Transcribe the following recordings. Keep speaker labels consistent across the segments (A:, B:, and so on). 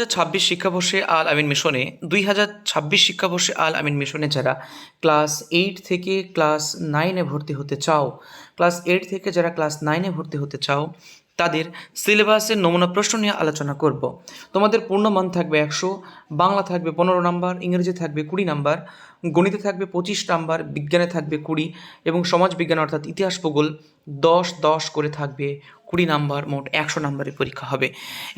A: হাজার ছাব্বিশ শিক্ষাবর্ষে আল আমিন মিশনে দুই হাজার ছাব্বিশ শিক্ষাবর্ষে আল আমিন মিশনে যারা ক্লাস এইট থেকে ক্লাস নাইনে ভর্তি হতে চাও ক্লাস এইট থেকে যারা ক্লাস নাইনে ভর্তি হতে চাও তাদের সিলেবাসের নমুনা প্রশ্ন নিয়ে আলোচনা করব তোমাদের পূর্ণমান থাকবে একশো বাংলা থাকবে পনেরো নাম্বার ইংরেজি থাকবে কুড়ি নাম্বার গণিতে থাকবে পঁচিশ নাম্বার বিজ্ঞানে থাকবে কুড়ি এবং সমাজবিজ্ঞান অর্থাৎ ইতিহাস ভূগোল দশ দশ করে থাকবে কুড়ি নাম্বার মোট একশো নাম্বারের পরীক্ষা হবে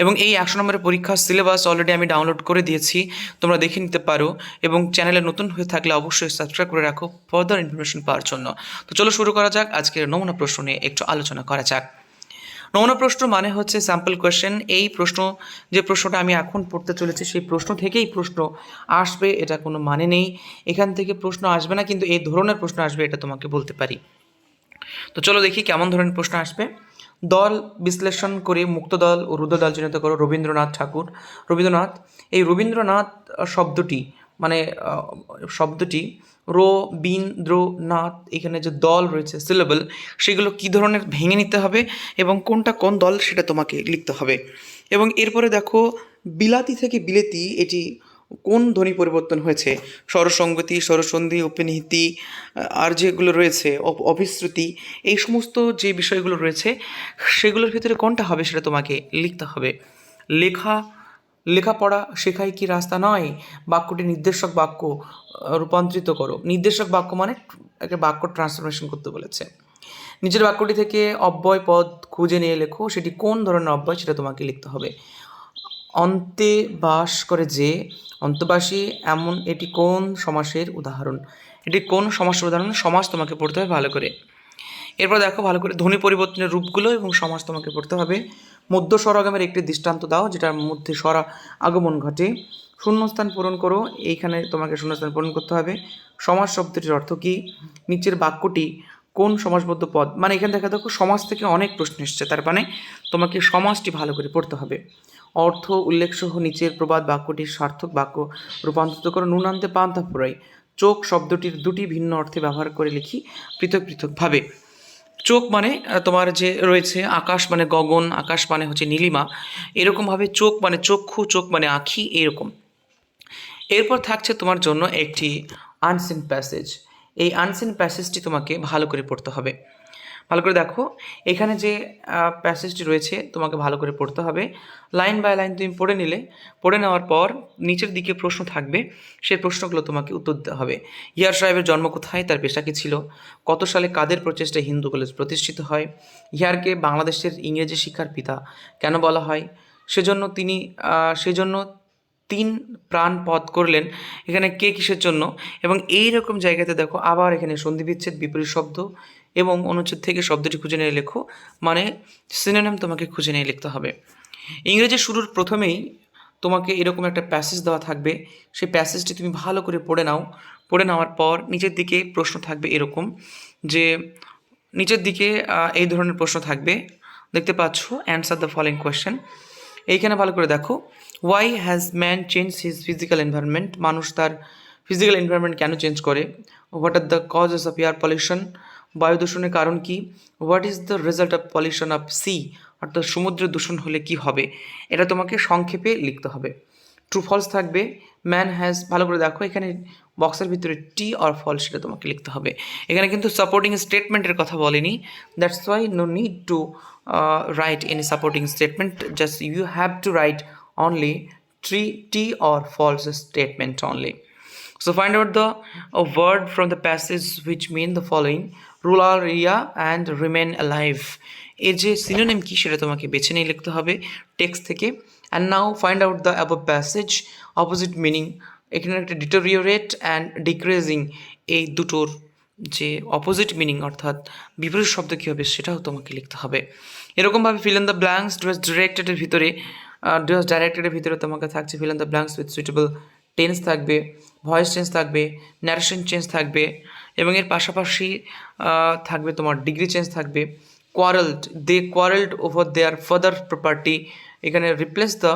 A: এবং এই একশো নম্বরের পরীক্ষার সিলেবাস অলরেডি আমি ডাউনলোড করে দিয়েছি তোমরা দেখে নিতে পারো এবং চ্যানেলে নতুন হয়ে থাকলে অবশ্যই সাবস্ক্রাইব করে রাখো ফার্দার ইনফরমেশন পাওয়ার জন্য তো চলো শুরু করা যাক আজকের নমুনা প্রশ্ন নিয়ে একটু আলোচনা করা যাক নমুনা প্রশ্ন মানে হচ্ছে স্যাম্পল কোয়েশ্চেন এই প্রশ্ন যে প্রশ্নটা আমি এখন পড়তে চলেছি সেই প্রশ্ন থেকেই প্রশ্ন আসবে এটা কোনো মানে নেই এখান থেকে প্রশ্ন আসবে না কিন্তু এই ধরনের প্রশ্ন আসবে এটা তোমাকে বলতে পারি তো চলো দেখি কেমন ধরনের প্রশ্ন আসবে দল বিশ্লেষণ করে মুক্ত দল ও রুদ্র দল চিহ্নিত করো রবীন্দ্রনাথ ঠাকুর রবীন্দ্রনাথ এই রবীন্দ্রনাথ শব্দটি মানে শব্দটি রো বিন দ্রো নাথ এখানে যে দল রয়েছে সিলেবল সেগুলো কী ধরনের ভেঙে নিতে হবে এবং কোনটা কোন দল সেটা তোমাকে লিখতে হবে এবং এরপরে দেখো বিলাতি থেকে বিলেতি এটি কোন ধ্বনি পরিবর্তন হয়েছে স্বরসঙ্গতি স্বরসন্ধি উপনিহিতি আর যেগুলো রয়েছে অভিশ্রুতি এই সমস্ত যে বিষয়গুলো রয়েছে সেগুলোর ভিতরে কোনটা হবে সেটা তোমাকে লিখতে হবে লেখা লেখাপড়া শেখাই কি রাস্তা নয় বাক্যটি নির্দেশক বাক্য রূপান্তরিত করো নির্দেশক বাক্য মানে একটা বাক্য ট্রান্সফরমেশন করতে বলেছে নিজের বাক্যটি থেকে অব্যয় পদ খুঁজে নিয়ে লেখো সেটি কোন ধরনের অব্যয় সেটা তোমাকে লিখতে হবে অন্তে বাস করে যে অন্তবাসী এমন এটি কোন সমাসের উদাহরণ এটি কোন সমাসের উদাহরণ সমাজ তোমাকে পড়তে হবে ভালো করে এরপর দেখো ভালো করে ধ্বনি পরিবর্তনের রূপগুলো এবং সমাজ তোমাকে পড়তে হবে মধ্য স্বরাগমের একটি দৃষ্টান্ত দাও যেটার মধ্যে স্বরা আগমন ঘটে শূন্যস্থান পূরণ করো এইখানে তোমাকে শূন্যস্থান পূরণ করতে হবে সমাজ শব্দটির অর্থ কী নিচের বাক্যটি কোন সমাজবদ্ধ পদ মানে এখানে দেখা দেখো সমাজ থেকে অনেক প্রশ্ন এসছে তার মানে তোমাকে সমাজটি ভালো করে পড়তে হবে অর্থ উল্লেখসহ নিচের প্রবাদ বাক্যটির সার্থক বাক্য রূপান্তরিত করো নুনান্তে পান্তা ফুরাই চোখ শব্দটির দুটি ভিন্ন অর্থে ব্যবহার করে লিখি পৃথক পৃথকভাবে চোখ মানে তোমার যে রয়েছে আকাশ মানে গগন আকাশ মানে হচ্ছে নীলিমা এরকমভাবে চোখ মানে চক্ষু চোখ মানে আখি এরকম এরপর থাকছে তোমার জন্য একটি আনসিন প্যাসেজ এই আনসিন প্যাসেজটি তোমাকে ভালো করে পড়তে হবে ভালো করে দেখো এখানে যে প্যাসেজটি রয়েছে তোমাকে ভালো করে পড়তে হবে লাইন বাই লাইন তুমি পড়ে নিলে পড়ে নেওয়ার পর নিচের দিকে প্রশ্ন থাকবে সেই প্রশ্নগুলো তোমাকে উত্তর দিতে হবে ইয়ার সাহেবের জন্ম কোথায় তার পেশা কী ছিল কত সালে কাদের প্রচেষ্টায় হিন্দু কলেজ প্রতিষ্ঠিত হয় ইয়ারকে বাংলাদেশের ইংরেজি শিক্ষার পিতা কেন বলা হয় সেজন্য তিনি সেজন্য তিন প্রাণ পথ করলেন এখানে কে কিসের জন্য এবং এই রকম জায়গাতে দেখো আবার এখানে সন্ধিবিচ্ছেদ বিপরীত শব্দ এবং অনুচ্ছেদ থেকে শব্দটি খুঁজে নিয়ে লেখো মানে সিনোনিম তোমাকে খুঁজে নিয়ে লিখতে হবে ইংরেজি শুরুর প্রথমেই তোমাকে এরকম একটা প্যাসেজ দেওয়া থাকবে সেই প্যাসেজটি তুমি ভালো করে পড়ে নাও পড়ে নেওয়ার পর নিচের দিকে প্রশ্ন থাকবে এরকম যে নিচের দিকে এই ধরনের প্রশ্ন থাকবে দেখতে পাচ্ছ অ্যান্সার দ্য ফলোয়িং কোয়েশ্চেন এইখানে ভালো করে দেখো why has man change his physical environment মানুষ তার ফিজিক্যাল এনভায়রনমেন্ট কেন চেঞ্জ করে what are the causes of air pollution বায়ু দূষণের কারণ কি what is the result of pollution of sea অর্থাৎ সমুদ্র দূষণ হলে কি হবে এটা তোমাকে সংক্ষেপে লিখতে হবে ট্রু ফলস থাকবে ম্যান হ্যাজ ভালো করে দেখো এখানে বক্সের ভিতরে টি অর ফল সেটা তোমাকে লিখতে হবে এখানে কিন্তু সাপোর্টিং স্টেটমেন্টের কথা বলেনি that's why no need to write any supporting statement just you have to write only true T or false statement only so find out the word from the passage passage which mean following ruler yeah and remain alive এর যে synonym কী সেটা তোমাকে বেছে নিয়ে লিখতে হবে text থেকে and now find out the above passage opposite meaning এখানে একটা ডিটোরিওরেট অ্যান্ড ডিক্রিজিং এই দুটোর যে অপোজিট মিনিং অর্থাৎ বিপরীত শব্দ কী হবে সেটাও তোমাকে লিখতে হবে এরকমভাবে fill in the blanks do as ডিরেক্টেডের ভিতরে ডুয়াস ডাইরেক্টেডের ভিতরে তোমাকে থাকছে fill in the blanks with suitable tense থাকবে ভয়েস চেঞ্জ থাকবে ন্যারেশন চেঞ্জ থাকবে এবং এর পাশাপাশি থাকবে তোমার ডিগ্রি চেঞ্জ থাকবে quarreled they quarreled over their father property এখানে রিপ্লেস দ্য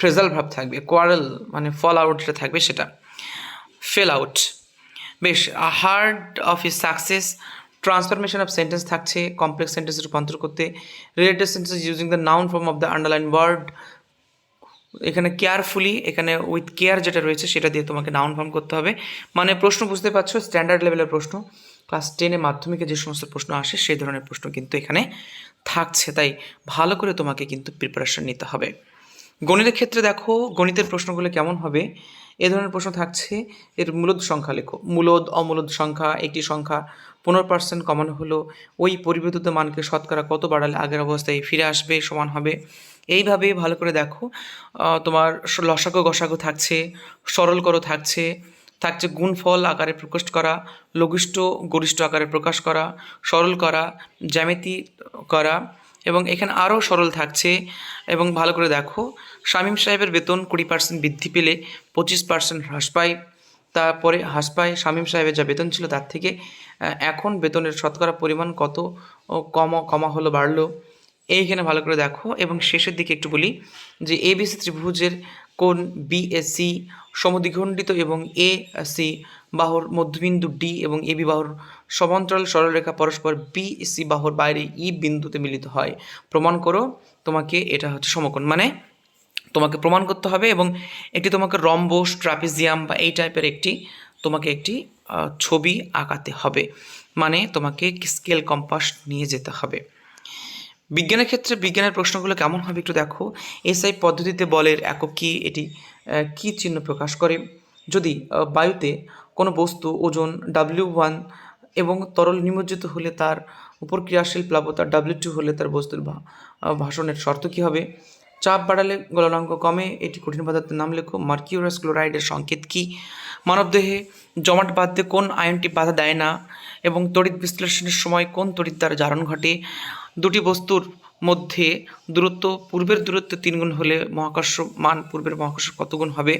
A: ফ্রেজাল ভাব থাকবে কোয়ারেল মানে ফল আউট যেটা থাকবে সেটা ফেল আউট বেশ heard of his success transformation of sentence থাকছে কমপ্লেক্স সেন্টেন্স রূপান্তর করতে related sentence using the noun form of the underline word এখানে কেয়ারফুলি এখানে উইথ কেয়ার যেটা রয়েছে সেটা দিয়ে তোমাকে নাউন ফর্ম করতে হবে মানে প্রশ্ন বুঝতে পারছো স্ট্যান্ডার্ড লেভেলের প্রশ্ন ক্লাস টেনে মাধ্যমিকে যে সমস্ত প্রশ্ন আসে সেই ধরনের প্রশ্ন কিন্তু এখানে থাকছে তাই ভালো করে তোমাকে কিন্তু প্রিপারেশন নিতে হবে গণিতের ক্ষেত্রে দেখো গণিতের প্রশ্নগুলো কেমন হবে এ ধরনের প্রশ্ন থাকছে এর মূলদ সংখ্যা লেখো মূলদ অমূলদ সংখ্যা একটি সংখ্যা পনেরো পার্সেন্ট কমানো হলো ওই পরিবর্তিত মানকে শতকরা কত বাড়ালে আগের অবস্থায় ফিরে আসবে সমান হবে এইভাবে ভালো করে দেখো তোমার লসাগো গসাগো থাকছে সরল করো থাকছে থাকছে গুণফল আকারে প্রকাশ করা লঘিষ্ঠ গরিষ্ঠ আকারে প্রকাশ করা সরল করা জ্যামিতি করা এবং এখানে আরও সরল থাকছে এবং ভালো করে দেখো শামীম সাহেবের বেতন কুড়ি পার্সেন্ট বৃদ্ধি পেলে পঁচিশ পার্সেন্ট হ্রাস পায় তারপরে হাসপায় শামীম সাহেবের যা বেতন ছিল তার থেকে এখন বেতনের শতকরা পরিমাণ কত কমা কমা হলো বাড়লো এইখানে ভালো করে দেখো এবং শেষের দিকে একটু বলি যে এবিসি ত্রিভুজের কোন বিএসসি সমদ্বিখণ্ডিত এবং এ সি বাহুর মধ্যবিন্দু ডি এবং বি বাহুর সমান্তরাল সরলরেখা পরস্পর বি সি বাহুর বাইরে ই বিন্দুতে মিলিত হয় প্রমাণ করো তোমাকে এটা হচ্ছে সমকোণ মানে তোমাকে প্রমাণ করতে হবে এবং একটি তোমাকে রম্বোস ট্রাপিজিয়াম বা এই টাইপের একটি তোমাকে একটি ছবি আঁকাতে হবে মানে তোমাকে স্কেল কম্পাস নিয়ে যেতে হবে বিজ্ঞানের ক্ষেত্রে বিজ্ঞানের প্রশ্নগুলো কেমন হবে একটু দেখো এসআই পদ্ধতিতে বলের একক কি এটি কি চিহ্ন প্রকাশ করে যদি বায়ুতে কোনো বস্তু ওজন ডাব্লিউ ওয়ান এবং তরল নিমজ্জিত হলে তার উপর ক্রিয়াশীল প্লাবতা ডাব্লিউ টু হলে তার বস্তুর ভাষণের শর্ত কী হবে চাপ বাড়ালে গলনাঙ্ক কমে এটি কঠিন পদার্থের নাম লেখো মার্কিউরাস ক্লোরাইডের সংকেত কী মানবদেহে জমাট বাঁধতে কোন আয়নটি বাধা দেয় না এবং তড়িৎ বিশ্লেষণের সময় কোন তড়িৎ দ্বারা জারণ ঘটে দুটি বস্তুর মধ্যে দূরত্ব পূর্বের দূরত্ব তিনগুণ হলে মহাকর্ষ মান পূর্বের মহাকর্ষ কতগুণ হবে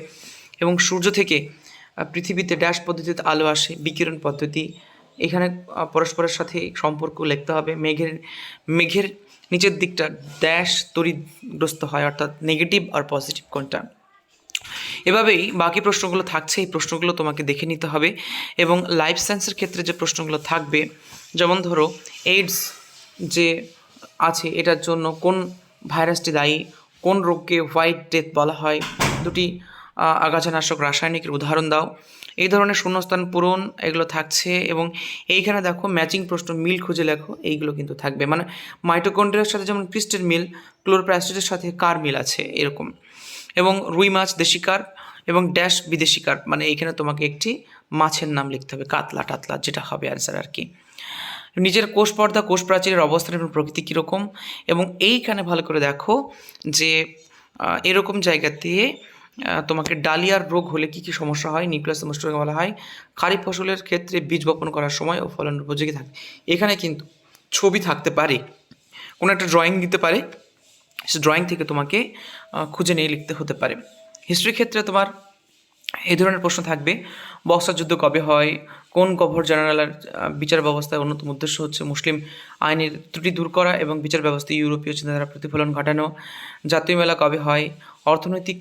A: এবং সূর্য থেকে পৃথিবীতে ড্যাশ পদ্ধতিতে আলো আসে বিকিরণ পদ্ধতি এখানে পরস্পরের সাথে সম্পর্ক লিখতে হবে মেঘের মেঘের নিচের দিকটা ড্যাশ তরিগ্রস্ত হয় অর্থাৎ নেগেটিভ আর পজিটিভ কোনটা এভাবেই বাকি প্রশ্নগুলো থাকছে এই প্রশ্নগুলো তোমাকে দেখে নিতে হবে এবং লাইফ সায়েন্সের ক্ষেত্রে যে প্রশ্নগুলো থাকবে যেমন ধরো এইডস যে আছে এটার জন্য কোন ভাইরাসটি দায়ী কোন রোগকে হোয়াইট ডেথ বলা হয় দুটি আগাছানাশক রাসায়নিকের উদাহরণ দাও এই ধরনের শূন্যস্থান পূরণ এগুলো থাকছে এবং এইখানে দেখো ম্যাচিং প্রশ্ন মিল খুঁজে লেখো এইগুলো কিন্তু থাকবে মানে মাইটোকন্ড্রিয়ার সাথে যেমন ক্রিস্টের মিল ক্লোরোপ্লাস্টিডের সাথে কার মিল আছে এরকম এবং রুই মাছ দেশি এবং ড্যাশ বিদেশি মানে এইখানে তোমাকে একটি মাছের নাম লিখতে হবে কাতলা টাতলা যেটা হবে অ্যান্সার আর কি নিজের কোষ পর্দা কোষ প্রাচীরের অবস্থান এবং প্রকৃতি কীরকম এবং এইখানে ভালো করে দেখো যে এরকম জায়গা দিয়ে তোমাকে ডালিয়ার রোগ হলে কি কি সমস্যা হয় নিউক্লিয়াস মোস্টোকে বলা হয় খারিফ ফসলের ক্ষেত্রে বীজ বপন করার সময় ও ফলন উপযোগী থাকে এখানে কিন্তু ছবি থাকতে পারে কোনো একটা ড্রয়িং দিতে পারে সে ড্রয়িং থেকে তোমাকে খুঁজে নিয়ে লিখতে হতে পারে হিস্ট্রির ক্ষেত্রে তোমার এই ধরনের প্রশ্ন থাকবে বক্সার যুদ্ধ কবে হয় কোন গভর্নর জেনারেলের বিচার ব্যবস্থার অন্যতম উদ্দেশ্য হচ্ছে মুসলিম আইনের ত্রুটি দূর করা এবং বিচার ব্যবস্থায় ইউরোপীয় চিন্তাধারা প্রতিফলন ঘটানো জাতীয় মেলা কবে হয় অর্থনৈতিক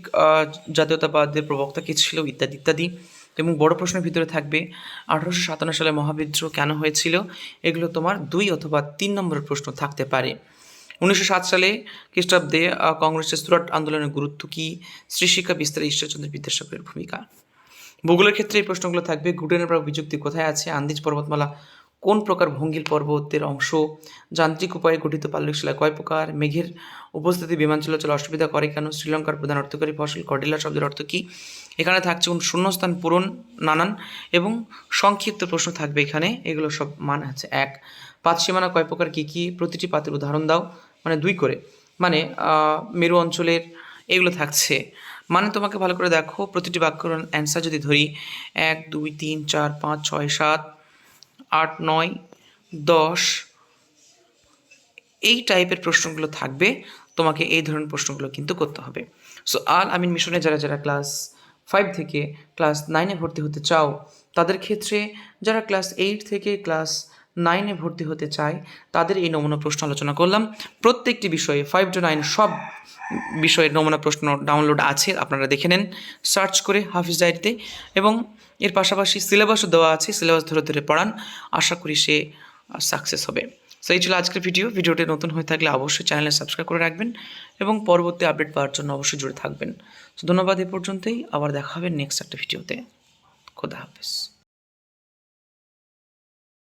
A: জাতীয়তাবাদের প্রবক্তা কী ছিল ইত্যাদি ইত্যাদি এবং বড় প্রশ্নের ভিতরে থাকবে আঠারোশো সাতান্ন সালে মহাবিদ্রোহ কেন হয়েছিল এগুলো তোমার দুই অথবা তিন নম্বরের প্রশ্ন থাকতে পারে উনিশশো সাত সালে খ্রিস্টাব্দে কংগ্রেসের সুরাট আন্দোলনের গুরুত্ব কী শ্রীশিক্ষা বিস্তারে ঈশ্বরচন্দ্র বিদ্যাসাগরের ভূমিকা ভূগোলের ক্ষেত্রে এই প্রশ্নগুলো থাকবে গুডেনের পর বিযুক্তি কোথায় আছে আন্দিজ পর্বতমালা কোন প্রকার ভঙ্গিল পর্বতের অংশ যান্ত্রিক উপায়ে গঠিত পাললিক শিলা কয় প্রকার মেঘের উপস্থিতি বিমান চলাচল অসুবিধা করে কেন শ্রীলঙ্কার প্রধান অর্থকারী ফসল কডিলা শব্দের অর্থ কী এখানে থাকছে কোন শূন্যস্থান পূরণ নানান এবং সংক্ষিপ্ত প্রশ্ন থাকবে এখানে এগুলো সব মান আছে এক পাঁচ সীমানা কয় প্রকার কী কী প্রতিটি পাতের উদাহরণ দাও মানে দুই করে মানে মেরু অঞ্চলের এগুলো থাকছে মানে তোমাকে ভালো করে দেখো প্রতিটি বাক্যর অ্যান্সার যদি ধরি এক দুই তিন চার পাঁচ ছয় সাত আট নয় দশ এই টাইপের প্রশ্নগুলো থাকবে তোমাকে এই ধরনের প্রশ্নগুলো কিন্তু করতে হবে সো আল আমিন মিশনে যারা যারা ক্লাস ফাইভ থেকে ক্লাস নাইনে ভর্তি হতে চাও তাদের ক্ষেত্রে যারা ক্লাস এইট থেকে ক্লাস নাইনে ভর্তি হতে চায় তাদের এই নমুনা প্রশ্ন আলোচনা করলাম প্রত্যেকটি বিষয়ে ফাইভ টু নাইন সব বিষয়ের নমুনা প্রশ্ন ডাউনলোড আছে আপনারা দেখে নেন সার্চ করে হাফিজ ডায়েরিতে এবং এর পাশাপাশি সিলেবাসও দেওয়া আছে সিলেবাস ধরে ধরে পড়ান আশা করি সে সাকসেস হবে সো এই ছিল আজকের ভিডিও ভিডিওটি নতুন হয়ে থাকলে অবশ্যই চ্যানেলে সাবস্ক্রাইব করে রাখবেন এবং পরবর্তী আপডেট পাওয়ার জন্য অবশ্যই জুড়ে থাকবেন সো ধন্যবাদ এ পর্যন্তই আবার দেখা হবে নেক্সট একটা ভিডিওতে খোদা হাফিজ